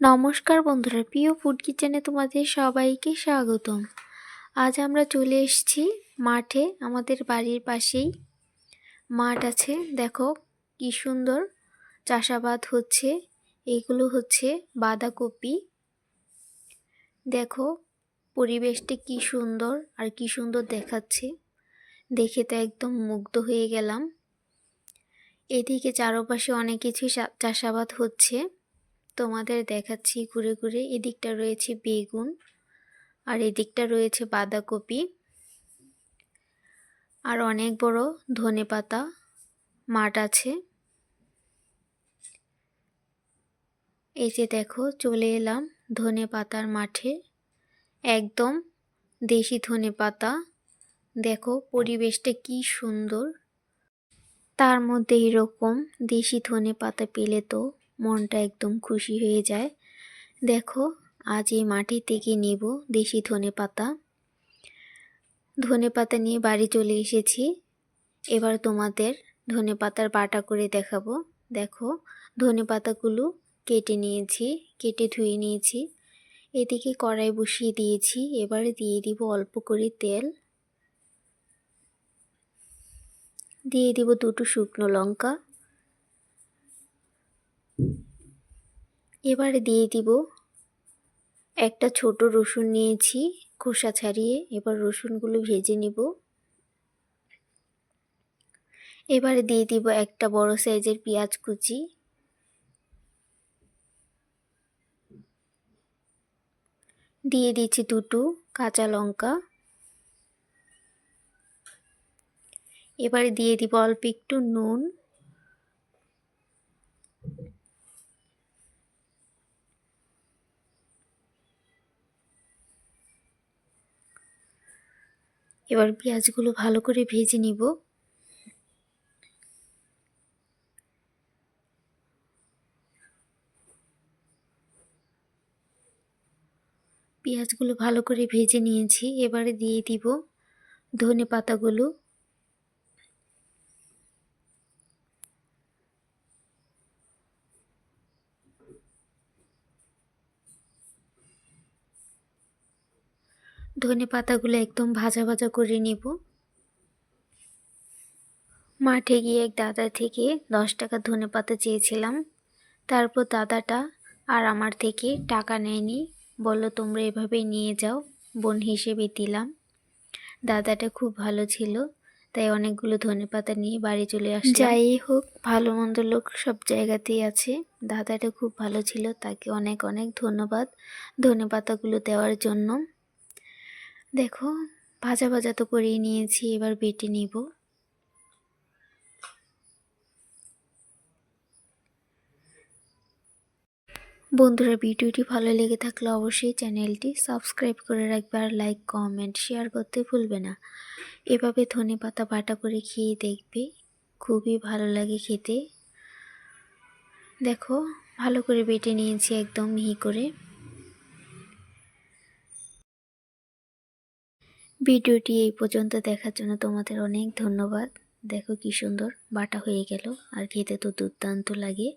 নমস্কার বন্ধুরা, প্রিয় ফুড কিচেনে তোমাদের সবাইকে স্বাগতম। আজ আমরা চলে এসেছি মাঠে, আমাদের বাড়ির পাশেই মাঠ আছে। দেখো কি সুন্দর চাষাবাদ হচ্ছে। এগুলো হচ্ছে বাঁধাকপি। দেখো পরিবেশটি কি সুন্দর আর কি সুন্দর দেখাচ্ছে। দেখে তো একদম মুগ্ধ হয়ে গেলাম। এদিকে চারপাশে অনেক কিছু চাষাবাদ হচ্ছে। তোমাদের দেখাচ্ছি ঘুরে ঘুরে। এদিকটা রয়েছে বেগুন আর এদিকটা রয়েছে বাঁধাকপি আর অনেক বড় ধনে পাতা মাঠ আছে। এই যে দেখো, চলে এলাম ধনে পাতার মাঠে। একদম দেশি ধনে পাতা। দেখো পরিবেশটা কি সুন্দর। তার মধ্যে এরকম দেশি ধনে পাতা পেলে তো মনটা একদম খুশি হয়ে যায়। দেখো, আজ এই মাটি থেকে নেব দেশি ধনে পাতা ধনে পাতা নিয়ে বাড়ি চলে এসেছি। এবার তোমাদের ধনে পাতার বাটা করে দেখাবো। দেখো ধনে পাতাগুলো কেটে নিয়েছি, কেটে ধুয়ে নিয়েছি। এদিকে কড়াই বসিয়ে দিয়েছি। এবারে দিয়ে দিব অল্প করে তেল। দিয়ে দিব দুটো শুকনো লঙ্কা। এবারে দিয়ে দিব একটা ছোট রসুন নিয়েছি, খোসা ছাড়িয়ে এবার রসুনগুলো ভেজে নিব। এবারে দিয়ে দিব একটা বড় সাইজের পেঁয়াজ কুচি। দিয়ে দিচ্ছি দুটো কাঁচা লঙ্কা। এবারে দিয়ে দিব অল্প একটু নুন। এবার পেঁয়াজগুলো ভালো করে ভেজে নিব। পেঁয়াজগুলো ভালো করে ভেজে নিয়েছি, এবারে দিয়ে দিব ধনে পাতাগুলো। ধনে পাতাগুলো একদম ভাজা ভাজা করে নিব। মাঠে গিয়ে এক দাদা থেকে দশ টাকা ধনে পাতা চেয়েছিলাম। তারপর দাদাটা আর আমার থেকে টাকা নেয়নি। বলল, তোমরা এভাবেই নিয়ে যাও, বোন হিসেবে দিলাম। দাদাটা খুব ভালো ছিল, তাই অনেকগুলো ধনে পাতা নিয়ে বাড়ি চলে আসে যাই হোক ভালো মন্দ লোক সব জায়গাতেই আছে। দাদাটা খুব ভালো ছিল, তাকে অনেক অনেক ধন্যবাদ ধনে পাতাগুলো দেওয়ার জন্য। দেখো, ভাজা ভাজা তো করেই নিয়েছি, এবার বেটে নিব। বন্ধুরা, ভিডিওটি ভালো লেগে থাকলে অবশ্যই চ্যানেলটি সাবস্ক্রাইব করে রাখবে আর লাইক, কমেন্ট, শেয়ার করতে ভুলবে না। এভাবে ধনে পাতা বাটা করে খেয়ে দেখবে, খুবই ভালো লাগে খেতে। দেখো, ভালো করে বেটে নিয়েছি একদম মিহি করে। ভিডিওটি এই পর্যন্ত দেখার জন্য তোমাদের অনেক ধন্যবাদ। দেখো কি সুন্দর বাটা হয়ে গেল। আর খেতে তো দুর্দান্ত লাগে।